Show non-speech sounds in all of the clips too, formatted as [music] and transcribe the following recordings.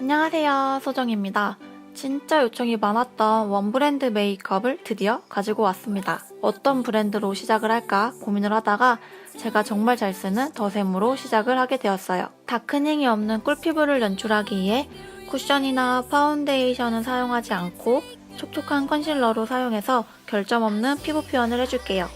안녕하세요. 소정입니다. 진짜 요청이 많았던 원 브랜드 메이크업을 드디어 가지고 왔습니다. 어떤 브랜드로 시작을 할까 고민을 하다가 제가 정말 잘 쓰는 더샘으로 시작을 하게 되었어요. 다크닝이 없는 꿀피부를 연출하기 위해 쿠션이나 파운데이션은 사용하지 않고 촉촉한 컨실러로 사용해서 결점 없는 피부 표현을 해줄게요.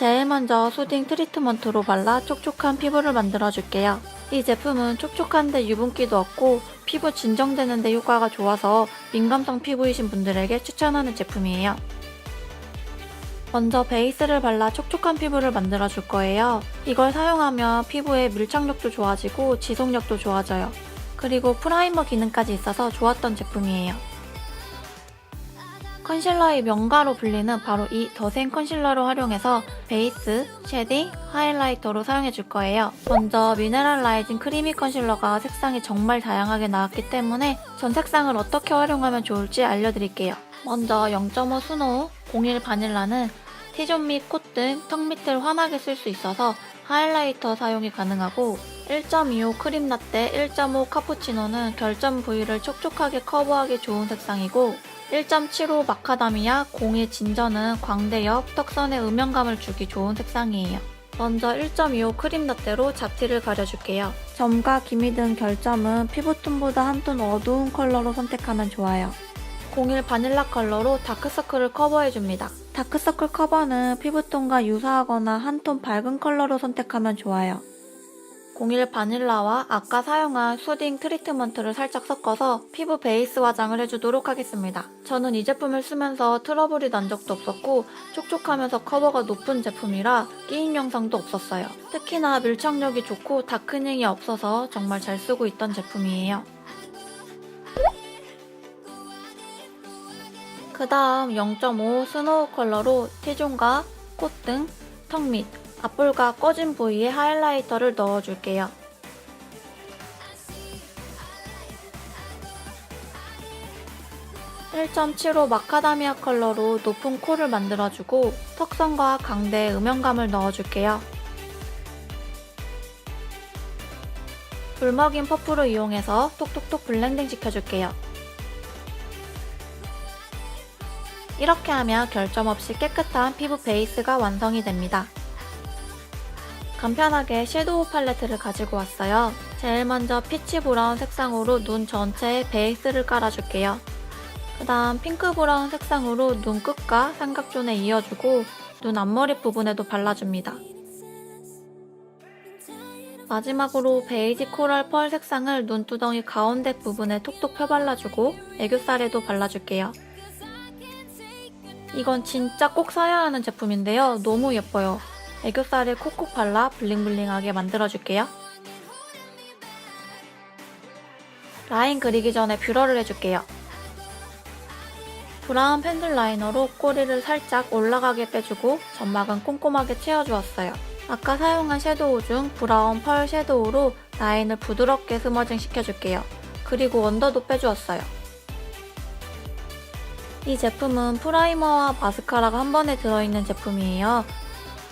제일 먼저 수딩 트리트먼트로 발라 촉촉한 피부를 만들어줄게요. 이 제품은 촉촉한데 유분기도 없고 피부 진정되는데 효과가 좋아서 민감성 피부이신 분들에게 추천하는 제품이에요. 먼저 베이스를 발라 촉촉한 피부를 만들어줄 거예요. 이걸 사용하면 피부의 밀착력도 좋아지고 지속력도 좋아져요. 그리고 프라이머 기능까지 있어서 좋았던 제품이에요. 컨실러의 명가로 불리는 바로 이 더센 컨실러를 활용해서 베이스, 쉐딩, 하이라이터로 사용해 줄 거예요. 먼저 미네랄 라이징 크리미 컨실러가 색상이 정말 다양하게 나왔기 때문에 전 색상을 어떻게 활용하면 좋을지 알려드릴게요. 먼저 0.5 스노우, 01 바닐라는 T존 및 콧등, 턱 밑을 환하게 쓸 수 있어서 하이라이터 사용이 가능하고 1.25 크림 라떼, 1.5 카푸치노는 결점 부위를 촉촉하게 커버하기 좋은 색상이고 1.75 마카다미아 01 진저는 광대역, 턱선에 음영감을 주기 좋은 색상이에요. 먼저 1.25 크림 라떼로 잡티를 가려줄게요. 점과 기미 등 결점은 피부톤보다 한 톤 어두운 컬러로 선택하면 좋아요. 01 바닐라 컬러로 다크서클을 커버해줍니다. 다크서클 커버는 피부톤과 유사하거나 한 톤 밝은 컬러로 선택하면 좋아요. 01 바닐라와 아까 사용한 수딩 트리트먼트를 살짝 섞어서 피부 베이스 화장을 해주도록 하겠습니다. 저는 이 제품을 쓰면서 트러블이 난 적도 없었고 촉촉하면서 커버가 높은 제품이라 끼임 영상도 없었어요. 특히나 밀착력이 좋고 다크닝이 없어서 정말 잘 쓰고 있던 제품이에요. 그 다음 0.5 스노우 컬러로 T존과 콧등, 턱 밑, 앞볼과 꺼진 부위에 하이라이터를 넣어줄게요. (1.75) 마카다미아 컬러로 높은 코를 만들어주고 턱선과 강대에 음영감을 넣어줄게요. 불먹인 퍼프를 이용해서 톡톡톡 블렌딩 시켜줄게요. 이렇게 하면 결점 없이 깨끗한 피부 베이스가 완성이 됩니다. 간편하게 섀도우 팔레트를 가지고 왔어요. 제일 먼저 피치 브라운 색상으로 눈 전체에 베이스를 깔아줄게요. 그 다음 핑크 브라운 색상으로 눈 끝과 삼각존에 이어주고 눈 앞머리 부분에도 발라줍니다. 마지막으로 베이지 코랄 펄 색상을 눈두덩이 가운데 부분에 톡톡 펴발라주고 애교살에도 발라줄게요. 이건 진짜 꼭 사야 하는 제품인데요. 너무 예뻐요. 애교살에 콕콕 발라 블링블링하게 만들어줄게요. 라인 그리기 전에 뷰러를 해줄게요. 브라운 펜슬 라이너로 꼬리를 살짝 올라가게 빼주고 점막은 꼼꼼하게 채워주었어요. 아까 사용한 섀도우 중 브라운 펄 섀도우로 라인을 부드럽게 스머징 시켜줄게요. 그리고 언더도 빼주었어요. 이 제품은 프라이머와 마스카라가 한 번에 들어있는 제품이에요.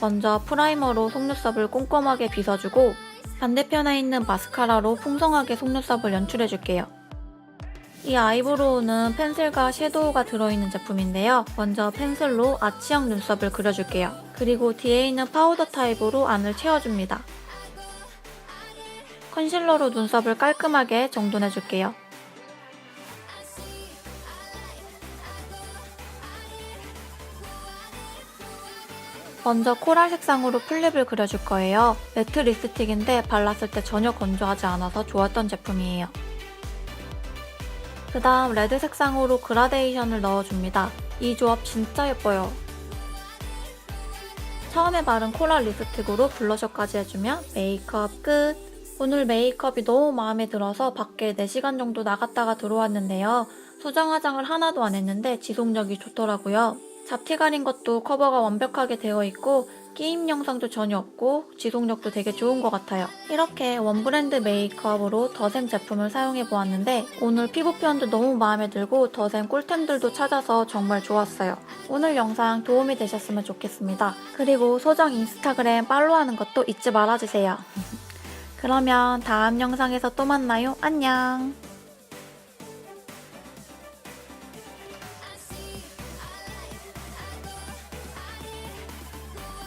먼저 프라이머로 속눈썹을 꼼꼼하게 빗어주고 반대편에 있는 마스카라로 풍성하게 속눈썹을 연출해줄게요. 이 아이브로우는 펜슬과 섀도우가 들어있는 제품인데요. 먼저 펜슬로 아치형 눈썹을 그려줄게요. 그리고 뒤에 있는 파우더 타입으로 안을 채워줍니다. 컨실러로 눈썹을 깔끔하게 정돈해줄게요. 먼저 코랄 색상으로 플립을 그려줄 거예요. 매트 립스틱인데 발랐을 때 전혀 건조하지 않아서 좋았던 제품이에요. 그 다음 레드 색상으로 그라데이션을 넣어줍니다. 이 조합 진짜 예뻐요. 처음에 바른 코랄 립스틱으로 블러셔까지 해주면 메이크업 끝! 오늘 메이크업이 너무 마음에 들어서 밖에 4시간 정도 나갔다가 들어왔는데요. 수정 화장을 하나도 안 했는데 지속력이 좋더라고요. 잡티 가린 것도 커버가 완벽하게 되어 있고 끼임 영상도 전혀 없고 지속력도 되게 좋은 것 같아요. 이렇게 원브랜드 메이크업으로 더샘 제품을 사용해 보았는데 오늘 피부 표현도 너무 마음에 들고 더샘 꿀템들도 찾아서 정말 좋았어요. 오늘 영상 도움이 되셨으면 좋겠습니다. 그리고 소정 인스타그램 팔로우하는 것도 잊지 말아주세요. [laughs] 그러면 다음 영상에서 또 만나요. 안녕.